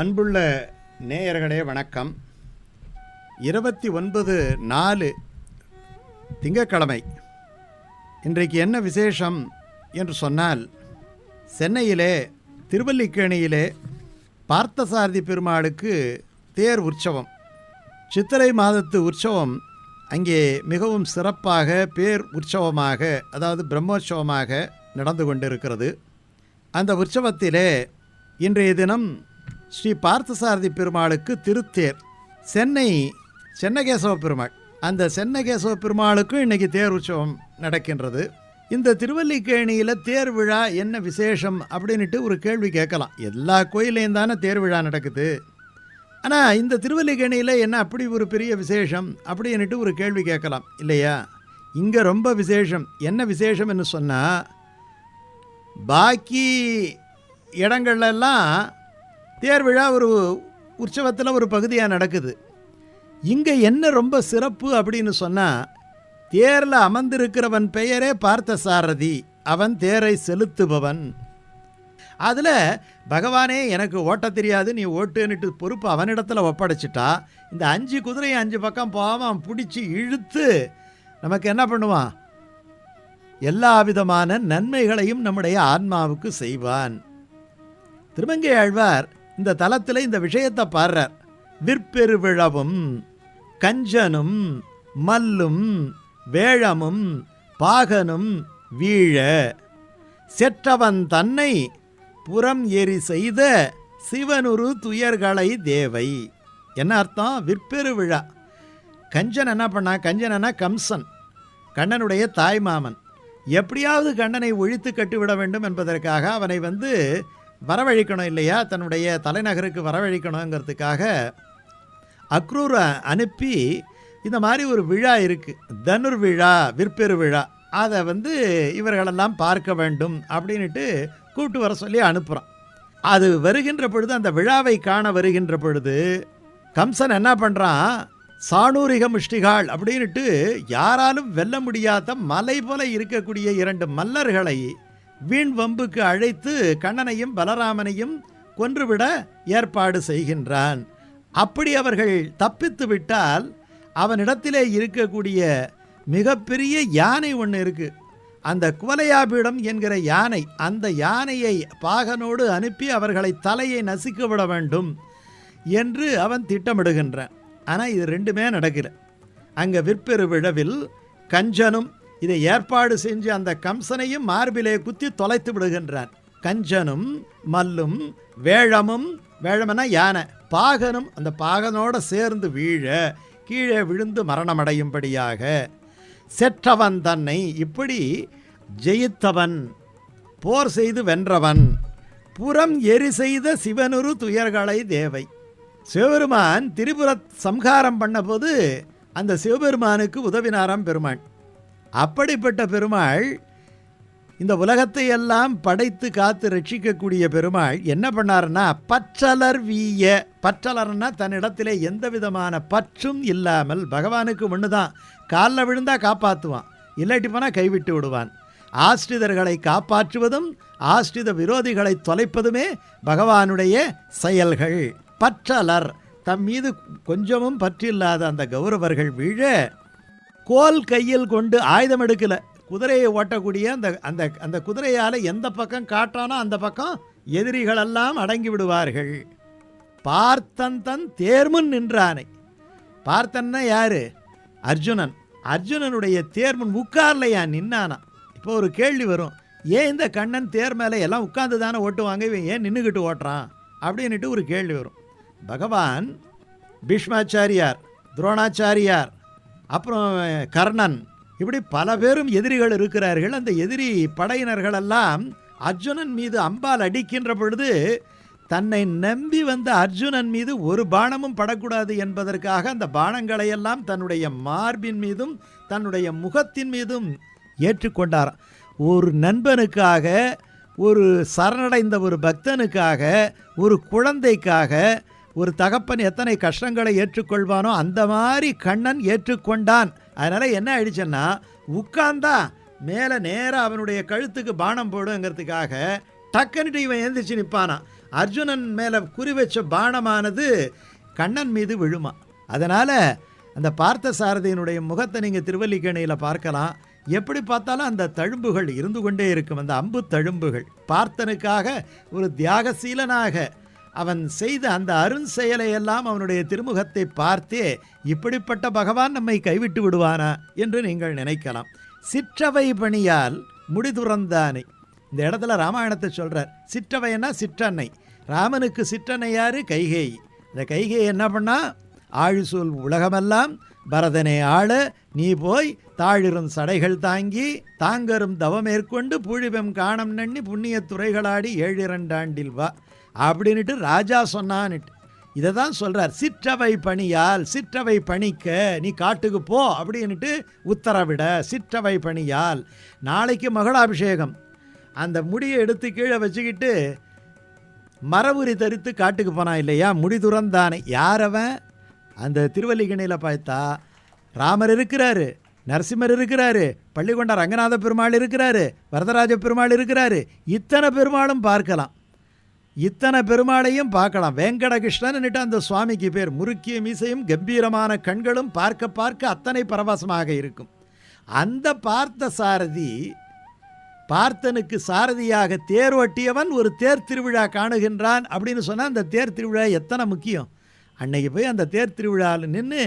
அன்புள்ள நேயர்களே வணக்கம். இருபத்தி ஒன்பது நாலு திங்கட்கிழமை. இன்றைக்கு என்ன விசேஷம் என்று சொன்னால் சென்னையிலே திருவல்லிக்கேணியிலே பார்த்தசாரதி பெருமாளுக்கு தேர் உற்சவம். சித்திரை மாதத்து உற்சவம் அங்கே மிகவும் சிறப்பாக பேர் உற்சவமாக அதாவது பிரம்மோற்சவமாக நடந்து கொண்டிருக்கிறது. அந்த உற்சவத்திலே இன்றைய தினம் ஸ்ரீ பார்த்தசாரதி பெருமாளுக்கு திருத்தேர். சென்னை சென்னகேசவ பெருமாள். அந்த சென்னகேசவ பெருமாளுக்கும் இன்னைக்கு தேர் உற்சவம் நடக்கின்றது. இந்த திருவல்லிக்கேணியில் தேர் விழா என்ன விசேஷம் அப்படின்ட்டு ஒரு கேள்வி கேட்கலாம். எல்லா கோயிலையும் தானே தேர் விழா நடக்குது. ஆனால் இந்த திருவல்லிக்கேணியில் என்ன அப்படி ஒரு பெரிய விசேஷம் அப்படின்ட்டு ஒரு கேள்வி கேட்கலாம். இல்லையா? இங்கே ரொம்ப விசேஷம். என்ன விசேஷம்னு சொன்னால் பாக்கி இடங்கள்லாம் தேர் விழா ஒரு உற்சவத்தில் ஒரு பகுதியாக நடக்குது. இங்கே என்ன ரொம்ப சிறப்பு அப்படின்னு சொன்னால் தேரில் அமர்ந்திருக்கிறவன் பெயரே பார்த்தசாரதி. அவன் தேரை செலுத்துபவன். அதில் பகவானே எனக்கு ஓட்ட தெரியாது நீ ஓட்டுன்னுட்டு பொறுப்பு அவனிடத்தில் ஒப்படைச்சிட்டா இந்த அஞ்சு குதிரையை அஞ்சு பக்கம் போவான் பிடிச்சி இழுத்து நமக்கு என்ன பண்ணுவான்? எல்லா விதமான நன்மைகளையும் நம்முடைய ஆன்மாவுக்கு செய்வான். திருமங்கை ஆழ்வார் இந்த தலத்தில் இந்த விஷயத்தை பாடுறார். விற்பெருவிழவும் கஞ்சனும் மல்லும் வேழமும் பாகனும் வீழ செற்றவன் தன்னை புறம் எரி செய்த சிவனுரு துயர்களை தேவை. என்ன அர்த்தம்? விற்பெரு விழா கஞ்சன் என்ன பண்ணா? கஞ்சனா கம்சன். கண்ணனுடைய தாய்மாமன் எப்படியாவது கண்ணனை ஒழித்து கட்டிவிட வேண்டும் என்பதற்காக அவனை வந்து வரவழைக்கணும் இல்லையா? தன்னுடைய தலைநகருக்கு வரவழைக்கணுங்கிறதுக்காக அக்ரூரை அனுப்பி இந்த மாதிரி ஒரு விழா இருக்குது தனுர் விழா விற்பெரு விழா. அதை வந்து இவர்களெல்லாம் பார்க்க வேண்டும் அப்படின்ட்டு கூப்பிட்டு வர சொல்லி அனுப்புகிறான் அது வருகின்ற பொழுது அந்த விழாவை காண வருகின்ற பொழுது கம்சன் என்ன பண்ணுறான் சாணூரிக முஷ்டிகாள் அப்படின்ட்டு யாராலும் வெல்ல முடியாத மலை போல இருக்கக்கூடிய இரண்டு மல்லர்களை வீண் வம்புக்கு அழைத்து கண்ணனையும் பலராமனையும் கொன்றுவிட ஏற்பாடு செய்கின்றான். அப்படி அவர்கள் தப்பித்து விட்டால் அவனிடத்திலே இருக்கக்கூடிய மிகப்பெரிய யானை ஒன்று இருக்குது அந்த குவலையாபீடம் என்கிற யானை அந்த யானையை பாகனோடு அனுப்பி அவர்களை தலையை நசுக்க விட வேண்டும் என்று அவன் திட்டமிடுகின்றான். ஆனால் இது ரெண்டுமே நடக்கிற அங்கே விற்பெரு விழவில் கஞ்சனும் இதை ஏற்பாடு செஞ்சு அந்த கம்சனையும் மார்பிலே குத்தி தொலைத்து விடுகின்றான் கஞ்சனும் மல்லும் வேழமும் வேழமனா யானை பாகனும் அந்த பாகனோட சேர்ந்து வீழ கீழே விழுந்து மரணமடையும்படியாக செற்றவன் தன்னை இப்படி ஜெயித்தவன் போர் செய்து வென்றவன் புறம் எரி செய்த சிவனுரு துயர்களை தேவை. சிவபெருமான் திரிபுர சம்ஹாரம் பண்ணபோது அந்த சிவபெருமானுக்கு உதவினாராம் பெருமான் அப்படிப்பட்ட பெருமாள் இந்த உலகத்தை எல்லாம் படைத்து காத்து ரட்சிக்கக்கூடிய பெருமாள் என்ன பண்ணாருன்னா பற்றலர் வீய பற்றலர்னா தன்னிடத்திலே எந்த விதமான பற்றும் இல்லாமல் பகவானுக்கு ஒன்று தான் காலில் விழுந்தால் காப்பாற்றுவான் இல்லாட்டி போனால் கைவிட்டு விடுவான். ஆஸ்ரிதர்களை காப்பாற்றுவதும் ஆஸ்ரித விரோதிகளை தொலைப்பதுமே பகவானுடைய செயல்கள். பற்றலர் தம் மீது கொஞ்சமும் பற்றில்லாத அந்த கௌரவர்கள் வீழ கோல் கையில் கொண்டு ஆயுதம் எடுக்கல. குதிரையை ஓட்டக்கூடிய அந்த அந்த அந்த குதிரையால் எந்த பக்கம் காட்டானோ அந்த பக்கம் எதிரிகளெல்லாம் அடங்கி விடுவார்கள். பார்த்தன் தன் தேர்முன் நின்றானை. பார்த்தன்னா யாரு? அர்ஜுனன். அர்ஜுனனுடைய தேர்முன் உட்கார்லையா நின்னானா? இப்போ ஒரு கேள்வி வரும். ஏன் இந்த கண்ணன் தேர் மேலே எல்லாம் உட்கார்ந்து தானே ஓட்டுவாங்க? இவன் ஏன் நின்றுக்கிட்டு ஓட்டுறான்? அப்படின்னுட்டு ஒரு கேள்வி வரும். பகவான் பீஷ்மாச்சாரியார் துரோணாச்சாரியார் அப்புறம் கர்ணன். இப்படி பல பேரும் எதிரிகள் இருக்கிறார்கள். அந்த எதிரி படையினர்களெல்லாம் அர்ஜுனன் மீது அம்பால் அடிக்கின்ற பொழுது தன்னை நம்பி வந்த அர்ஜுனன் மீது ஒரு பானமும் படக்கூடாது என்பதற்காக அந்த பானங்களையெல்லாம் தன்னுடைய மார்பின் மீதும் தன்னுடைய முகத்தின் மீதும் ஏற்றுக்கொண்டார். ஒரு நண்பனுக்காக ஒரு சரணடைந்த ஒரு பக்தனுக்காக ஒரு குழந்தைக்காக ஒரு தகப்பன் எத்தனை கஷ்டங்களை ஏற்றுக்கொள்வானோ அந்த மாதிரி கண்ணன் ஏற்றுக்கொண்டான். அதனால் என்ன ஆயிடுச்சுன்னா உட்கார்ந்தா மேலே நேராக அவனுடைய கழுத்துக்கு பானம் போடுங்கிறதுக்காக டக்குன்னுட்டு இவன் எழுந்திரிச்சு நிற்பானான் அர்ஜுனன் மேலே குறி வச்ச பானமானது கண்ணன் மீது விழுமா. அதனால் அந்த பார்த்த சாரதியினுடைய முகத்தை நீங்கள் திருவல்லிக்கணையில் பார்க்கலாம். எப்படி பார்த்தாலும் அந்த தழும்புகள் இருந்து கொண்டே இருக்கும். அந்த அம்பு தழும்புகள். பார்த்தனுக்காக ஒரு தியாகசீலனாக அவன் செய்த அந்த அருண் செயலையெல்லாம் அவனுடைய திருமுகத்தை பார்த்தே இப்படிப்பட்ட பகவான் நம்மை கைவிட்டு விடுவானா என்று நீங்கள் நினைக்கலாம். சிற்றவை பணியால் முடிதுறந்தானை. இந்த இடத்துல ராமாயணத்தை சொல்கிறார் சிற்றவைன்னா சிற்றன்னை. ராமனுக்கு சிற்றன்னை யார்? கைகேயி. இந்த கைகேயி என்ன பண்ணா? ஆழிசூல் உலகமெல்லாம் பரதனே ஆள நீ போய் தாழிரும் சடைகள் தாங்கி தாங்கரும் தவமேற்கொண்டு பூழிவம் காணம் நண்ணி புண்ணிய துறைகளாடி ஏழிரண்டாண்டில் வா. அப்படின்னுட்டு ராஜா சொன்னான்னுட்டு. இதை தான் சொல்கிறார் சிற்றவை பணியால் சிற்றவை பணிக்க நீ காட்டுக்கு போ அப்படின்னுட்டு உத்தரவிட சிற்றவை பணியால் நாளைக்கு மகளாபிஷேகம். அந்த முடியை எடுத்து கீழே வச்சுக்கிட்டு மரபுரி தரித்து காட்டுக்கு போனான் இல்லையா? முடி துறந்தானே. யாரவன் அந்த திருவல்லிக்கணியில் பார்த்தா ராமர் இருக்கிறாரு நரசிம்மர் இருக்கிறாரு பள்ளிக்கொண்ட ரங்கநாத பெருமாள் இருக்கிறாரு வரதராஜ பெருமாள் இருக்கிறாரு. இத்தனை பெருமாளும் பார்க்கலாம். இத்தனை பெருமாளையும் பார்க்கலாம். வெங்கடகிருஷ்ணன்னுட்டு அந்த சுவாமிக்கு பேர். முறுக்கிய மீசையும் கம்பீரமான கண்களும் பார்க்க பார்க்க அத்தனை பரவசமாக இருக்கும். அந்த பார்த்த சாரதி பார்த்தனுக்கு சாரதியாக தேர் ஓட்டியவன் ஒரு தேர் திருவிழா காணுகின்றான் அப்படின்னு சொன்னால் அந்த தேர் திருவிழா எத்தனை முக்கியம்? அன்னைக்கு போய் அந்த தேர் திருவிழாவில் நின்று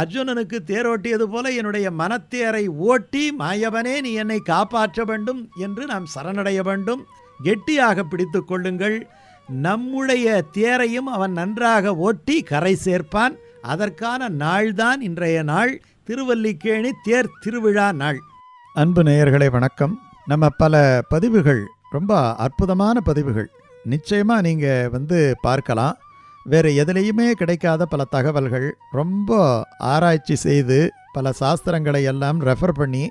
அர்ஜுனனுக்கு தேர் ஓட்டியது போல என்னுடைய மனத்தேரை ஓட்டி மாயவனே நீ என்னை காப்பாற்ற வேண்டும் என்று நாம் சரணடைய வேண்டும். கெட்டியாக பிடித்து கொள்ளுங்கள். நம்முடைய தேரையும் அவன் நன்றாக ஓட்டி கரை சேர்ப்பான். அதற்கான நாள்தான் இன்றைய நாள். திருவல்லிக்கேணி தேர் திருவிழா நாள். அன்பு நேயர்களே வணக்கம். நம்ம பல பதிவுகள் ரொம்ப அற்புதமான பதிவுகள். நிச்சயமாக நீங்கள் வந்து பார்க்கலாம். வேறு எதுலேயுமே கிடைக்காத பல தகவல்கள் ரொம்ப ஆராய்ச்சி செய்து பல சாஸ்திரங்களை எல்லாம் ரெஃபர் பண்ணி